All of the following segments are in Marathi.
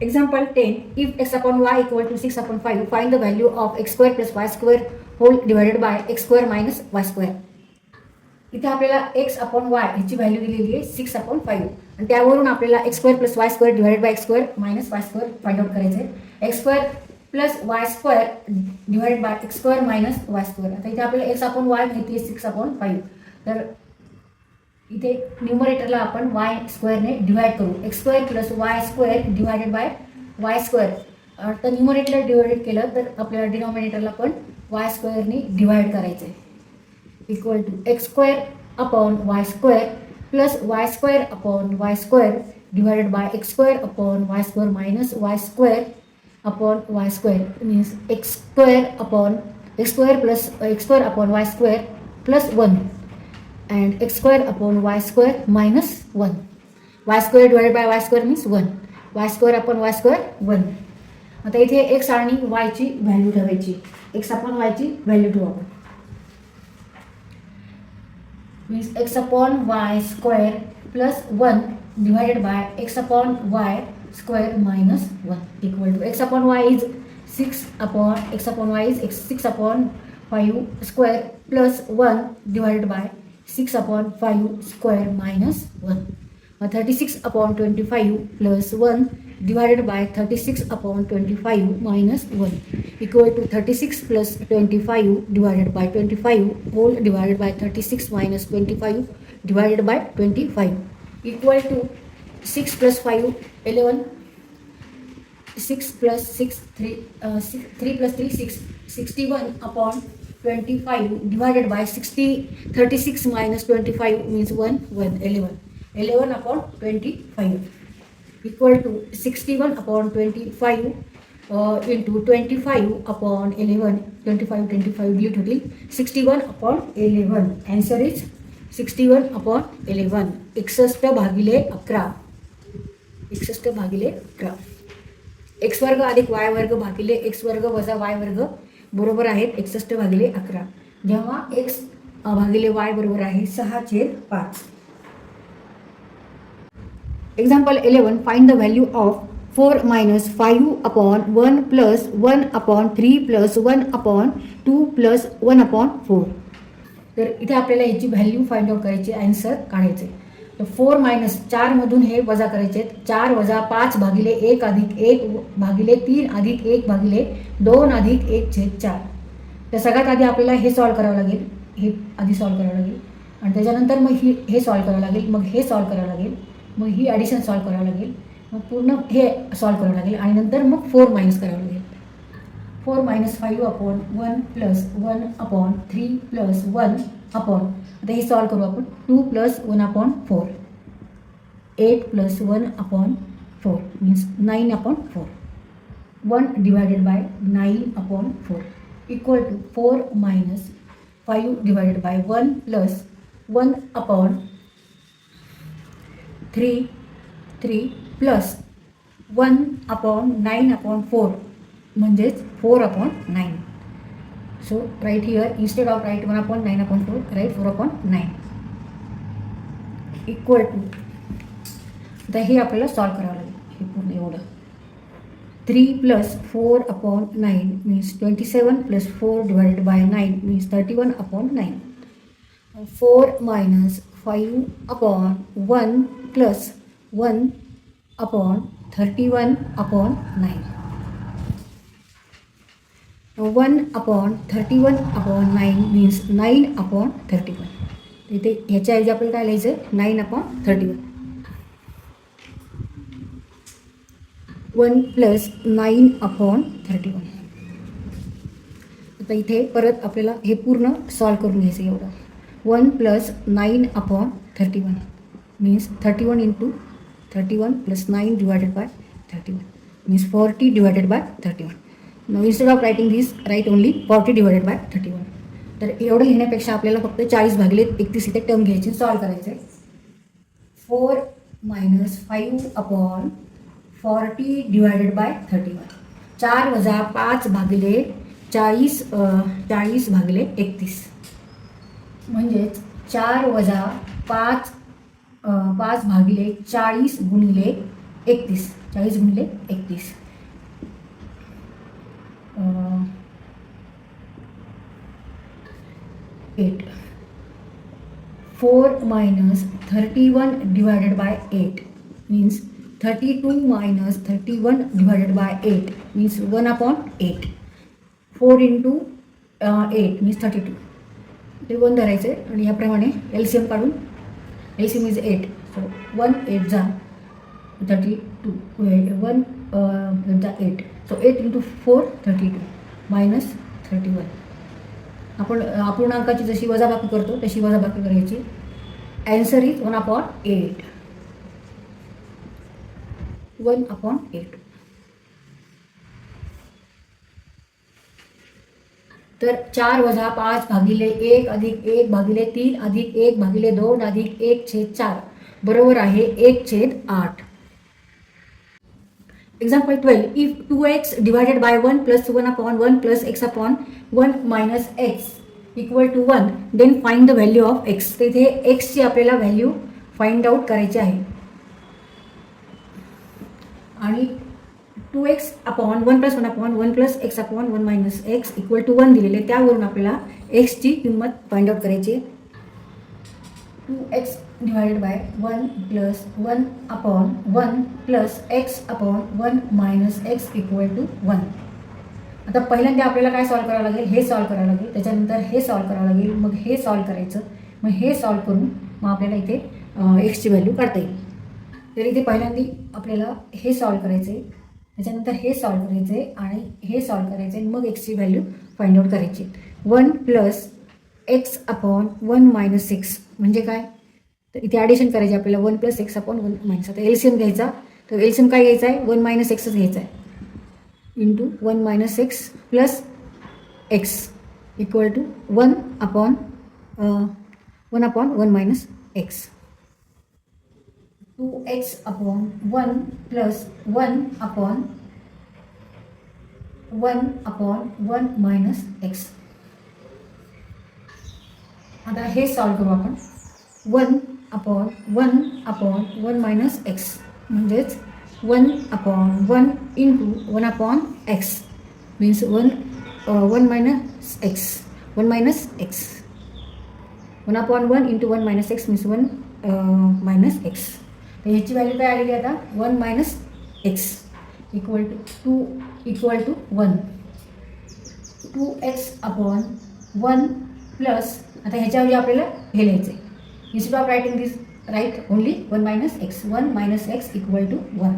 Example 10. If x upon y equal to 6 upon 5, find the value of x square plus y square whole divided by x square minus y square. इथे आपल्याला एक्स अपॉन वाय ह्याची व्हॅल्यू दिलेली आहे सिक्स अपॉन फाईव्ह आणि त्यावरून आपल्याला x square plus y square divided by x square minus y square find out करायचं आहे x square plus y square divided by x square minus y square आता इथे आपल्याला एक्स अपॉन वाय घेते सिक्स अपॉन फाईव्ह तर इथे न्युमरेटरला आपण वाय स्क्वेअरने डिवाइड करू. X square plus y square divided by y square तर न्युमरेटरला डिवाइडेड केलं तर आपल्याला डिनॉमिनेटरला पण वाय स्क्वेअरने डिवाइड करायचं आहे equal to x square upon y square plus y square upon y square divided by x square upon y square minus y square upon y square means x square upon x square plus x square upon y square plus one and x square upon y square minus one y square divided by y square means one y square upon y square one आता इथे एक्स आणि वायची व्हॅल्यू ठेवायची. एक्स अपॉन वायची व्हॅल्यू ठेवू आपण. Means x upon y square plus 1 divided by x upon y square minus 1 equal to x upon y is 6 upon x upon y is x 6 upon 5 square plus 1 divided by 6 upon 5 square minus 1 Uh, 36 upon 25 plus 1 divided by 36 upon 25 minus 1 equal to 36 plus 25 divided by 25 whole divided by 36 minus 25 divided by 25 equal to 6 plus 5 11 6 plus 6 3 uh, 6, 3 plus 3 6 61 upon twenty five divided by sixty thirty six minus twenty five means one one eleven eleven upon twenty five equal to sixty one upon twenty five into twenty five upon eleven twenty five twenty five D to D sixty one upon eleven answer is sixty one upon eleven एकसष्ट भागिले अकरा एकसष्ट भागिले अकरा एक्स वर्ग अधिक वाय वर्ग भागिले एक्स वर्ग वजा वाय वर्ग बरोबर आहेत एकसष्ट भागिले अकरा. जेव्हा एक्स भागिले वाय बरोबर आहे सहा छेद पाच. Example eleven find the value of four minus five upon one plus one upon three plus one upon two plus one upon four तर इथे आपल्याला याची व्हॅल्यू फाइंड आउट करायची आन्सर काढायचे तर फोर मायनस चारमधून हे वजा करायचे चार वजा पाच भागिले एक अधिक एक भागिले तीन अधिक एक भागिले दोन अधिक एक छेद चार. तर सगळ्यात आधी आपल्याला हे सॉल्व करावं लागेल. हे आधी सॉल्व करावं लागेल. आणि त्याच्यानंतर मग ही हे सॉल्व करावं लागेल. मग हे सॉल्व करावं लागेल. मग ही ॲडिशन सॉल्व करावं लागेल. मग पूर्ण हे सॉल्व करावं लागेल. आणि नंतर मग फोर मायनस करावं लागेल. Four minus five upon one plus one upon three plus one upon आता हे सॉल्व करू आपण two plus one upon four eight plus one upon four means nine upon four one divided by nine upon four equal to four minus five divided by one plus one upon three three plus one upon nine upon four म्हणजेच four upon nine so right here instead of write one upon nine upon two write four upon nine equal to तर हे आपल्याला सॉल्व करावं लागेल. हे पूर्ण एवढं. Three plus four upon nine means twenty seven plus four divided by nine means thirty one upon nine four minus five upon one plus one upon thirty one upon nine one upon thirty one upon nine means nine upon thirty one इथे ह्याच्याऐवजी आपल्याला काय लिहायचं nine upon thirty one one plus nine upon thirty one आता इथे परत आपल्याला हे पूर्ण सॉल्व करून घ्यायचं एवढं. One plus nine upon thirty one means thirty one into thirty one plus nine divided by thirty one means forty divided by thirty one instead of writing this write only forty divided by thirty one तर एवढं लिहिण्यापेक्षा आपल्याला फक्त चाळीस भागिले एकतीस इथे टर्म घ्यायचे सॉल्व करायचं आहे four minus five upon forty divided by thirty one चार वजा पाच भागिले चाळीस चाळीस भागिले एकतीस. म्हणजेच चार वजा पाच पाच भागिले चाळीस गुणिले एकतीस. चाळीस गुणिले एकतीस. Eight four minus thirty one divided by eight means thirty two minus thirty one divided by eight means one upon eight four into eight means thirty two ते वन धरायचे आणि याप्रमाणे एल सी एम काढून L C M is eight so one eight जा थर्टी टू वन जा eight so eight into four thirty two minus thirty one आपण अपूर्णांकाची जशी वजाबाकी करतो तशी वजाबाकी करायची. Answer is one upon eight one upon eight तर चार वजा पाच भागिले एक अधिक एक भागिले तीन अधिक एक भागिले दोन अधिक एक छेद चार. बरोबर आहे एक छेद आठ. Example twelve if two x divided by one plus one upon one plus x upon one minus x equal to one then find the value of x तिथे एक्सची आपल्याला व्हॅल्यू फाइंड आउट करायची आहे. आणि two x upon one plus one upon one plus x upon one minus x equal to one दिलेले त्यावरून आपल्याला एक्सची किंमत फाइंड आउट करायची two x divided by one plus one upon one plus x upon one minus x equal to one आता पहिल्यांदा आपल्याला काय सॉल्व करावं लागेल? हे सॉल्व करावं लागेल. त्याच्यानंतर हे सॉल्व करावं लागेल. मग हे सॉल्व करायचं. मग हे सॉल्व करून मग आपल्याला इथे एक्सची व्हॅल्यू काढता येईल. तर इथे पहिल्यांदा आपल्याला हे सॉल्व करायचे त्याच्यानंतर हे सॉल्व करायचे आणि हे सॉल्व करायचे मग एक्सची व्हॅल्यू फाइंड आउट करायची. One plus x upon one minus six म्हणजे काय? तर इथे ॲडिशन करायची आपल्याला one plus x upon one minus आता एलसीएम घ्यायचा. तर एलसीएम काय घ्यायचा आहे? वन मायनस एक्सच घ्यायचा आहे. Into one minus x plus x equal to one upon one upon one minus x two x upon one plus one upon one upon one minus x आता हे सॉल्व करू आपण. One upon one upon one minus x म्हणजेच one upon one into one upon x means one one minus x one minus x one upon one into one minus x means one minus x तर ह्याची व्हॅल्यू काय आलेली आता? One minus x equal to two equal to one two x upon one plus आता ह्याच्याऐवजी आपल्याला हे लिहायचं आहे instead of writing this right only one minus x one minus x equal to one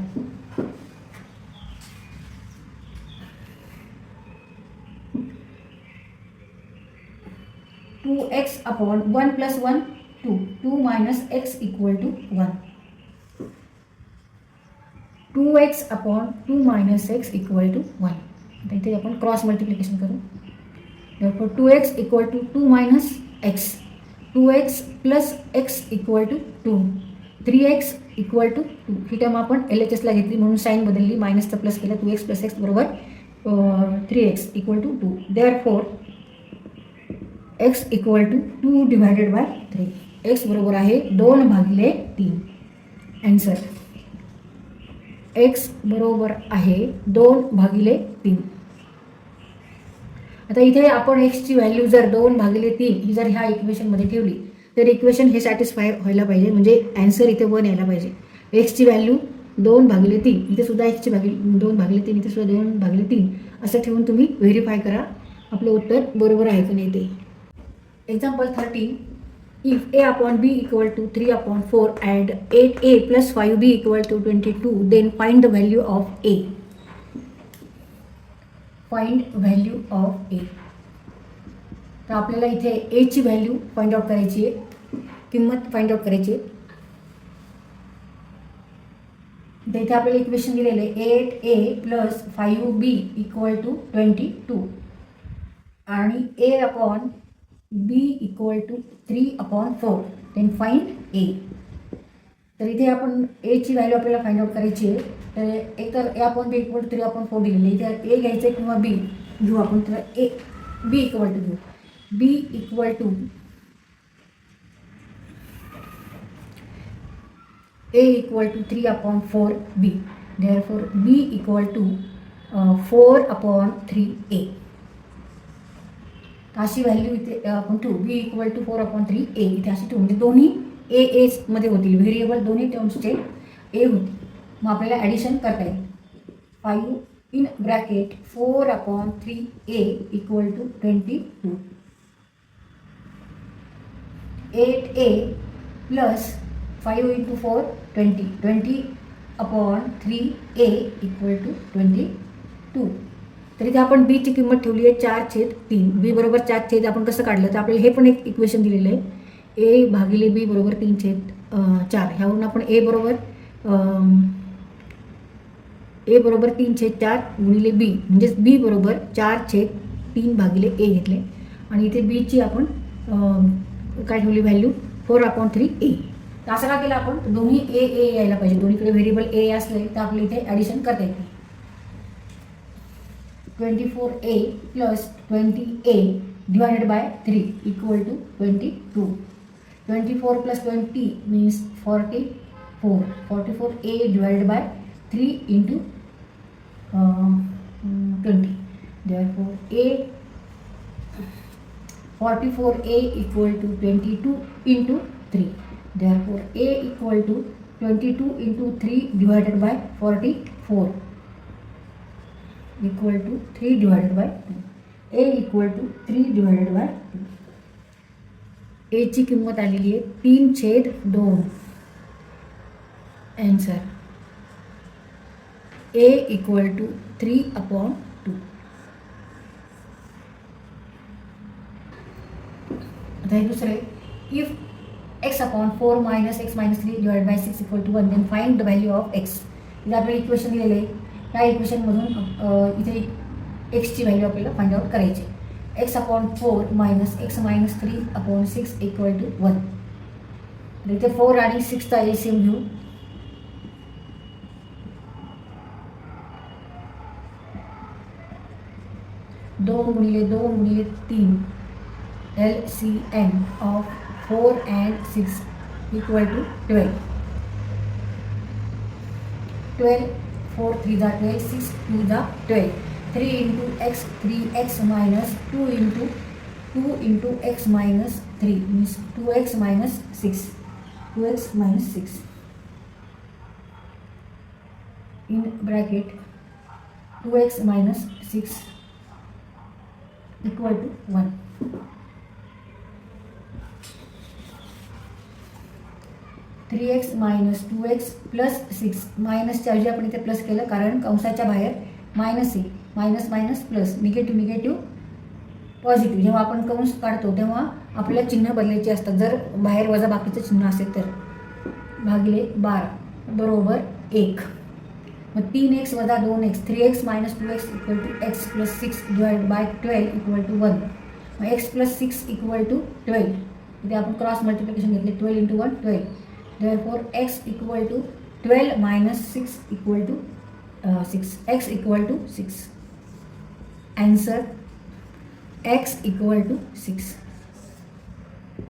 two x upon one plus one two two minus x equal to one two x upon two minus x equal to one आता इथे आपण क्रॉस मल्टिप्लिकेशन करू. Two x equal to two minus x two x plus x equal to two three x equal to two he term आपण एल एच एसला घेतली म्हणून साईन बदलली. मायनसचा प्लस केला टू एक्स प्लस एक्स बरोबर three x equal to two therefore x equal to two divided by three x बरोबर आहे दोन भागिले तीन. अँसर एक्स बरोबर आहे दोन भागिले तीन. आता इथे आपण एक्सची व्हॅल्यू जर दोन भागिले तीन ही जर ह्या इक्वेशनमध्ये ठेवली तर इक्वेशन हे सॅटिस्फाय व्हायला पाहिजे. म्हणजे ॲन्सर इथे वन यायला पाहिजे. एक्सची व्हॅल्यू दोन भागिले तीन इथे सुद्धा एक्सची भागिले दोन भागिले तीन इथे सुद्धा दोन भागिले तीन असं ठेवून तुम्ही व्हेरीफाय करा. आपलं उत्तर बरोबर आहे की नाही ते. Example thirteen if a upon b equal to three upon four and eight a plus five b equal to twenty two then find the value of a find value of a तर आपल्याला इथे एची व्हॅल्यू फाइंड आउट करायची आहे. किंमत फाइंड आउट करायची आहे. तर इथे आपल्याला इक्वेशन दिलेलं आहे. Eight a plus five b equal to twenty two आणि a upon b equal to three upon four then find a तर इथे आपण एची व्हॅल्यू आपल्याला फाइंड आउट करायची आहे. तर एक तर ए आपण बी इक्वल थ्री आपण फोर दिलेली तर ए घ्यायचं आहे किंवा बी घेऊ आपण. तर ए बी इक्वल टू घेऊ. B equal to a equal to three upon four b therefore b equal to four upon three a अशी व्हॅल्यू इथे आपण ठेवू. B equal to four upon three a इथे अशी ठेवू. म्हणजे दोन्ही ए एसमध्ये होतील. व्हेरिएबल दोन्ही टर्म्सचे ए होतील. मग आपल्याला ॲडिशन करता येईल. Five in bracket four upon three a equal to twenty two eight a plus five into four twenty twenty upon three a equal to twenty two तर इथे आपण बीची किंमत ठेवली आहे चार छेद तीन. बी बरोबर चार छेद आपण कसं काढलं? तर आपल्याला हे पण एक इक्वेशन दिलेलं आहे. ए भागिले बी बरोबर तीन छेद चार. ह्यावरून आपण ए बरोबर ए बरोबर तीन छेद चार गुणिले बी. म्हणजेच बी बरोबर चार छेद तीन भागिले ए घेतले. आणि इथे बीची आपण काय ठेवली value four upon three a तर असं का केलं आपण? दोन्ही ए ए यायला पाहिजे. दोन्हीकडे व्हेरिएबल ए असले तर आपल्या इथे ॲडिशन करता येते. Twenty four a plus twenty a divided by three equal to twenty two twenty four plus twenty means forty four forty four a divided by three into twenty therefore a forty four a equal to twenty two into three therefore a equal to twenty two into three divided by forty four equal to three divided by two a equal to three divided by two एची किंमत आलेली आहे तीन छेद दोन. Answer a equal to three upon two आता हे दुसरे if x upon four minus x minus three divide by six equal to one then find the value of x इथे आपल्याला इक्वेशन लिहिलं आहे या इक्वेशनमधून इथे एक्सची व्हॅल्यू आपल्याला फाइंड आउट करायची x upon four minus x minus three upon six equal to one इथे फोर आणि सिक्सचा एलसीएम घेऊ दोन गुणिले दोन गुणिले तीन L C N of four and six equal to twelve twelve four three जा ट्वेल्व सिक्स टू जा twelve three into x three x minus two into two into x minus three means two x minus six two x minus six in bracket two x minus six equal to one three x minus two x plus six मायनसच्या ऐवजी आपण इथे प्लस केलं कारण कंसाच्या बाहेर मायनस आहे minus minus plus negative negative positive जेव्हा आपण कंस काढतो तेव्हा आपल्याला चिन्ह बदलायचे असतात. जर बाहेर वजा बाकीचं चिन्ह असेल तर. भागिले बारा. बरोबर एक. मग तीन एक्स वजा दोन x three x minus two x equal to x plus six divide by twelve equal to one मग x plus six equal to twelve इथे आपण क्रॉस मल्टिप्लिकेशन घेतले twelve into one twelve therefore x equal to 12 minus 6 equal to uh, 6 x equal to 6 answer x equal to 6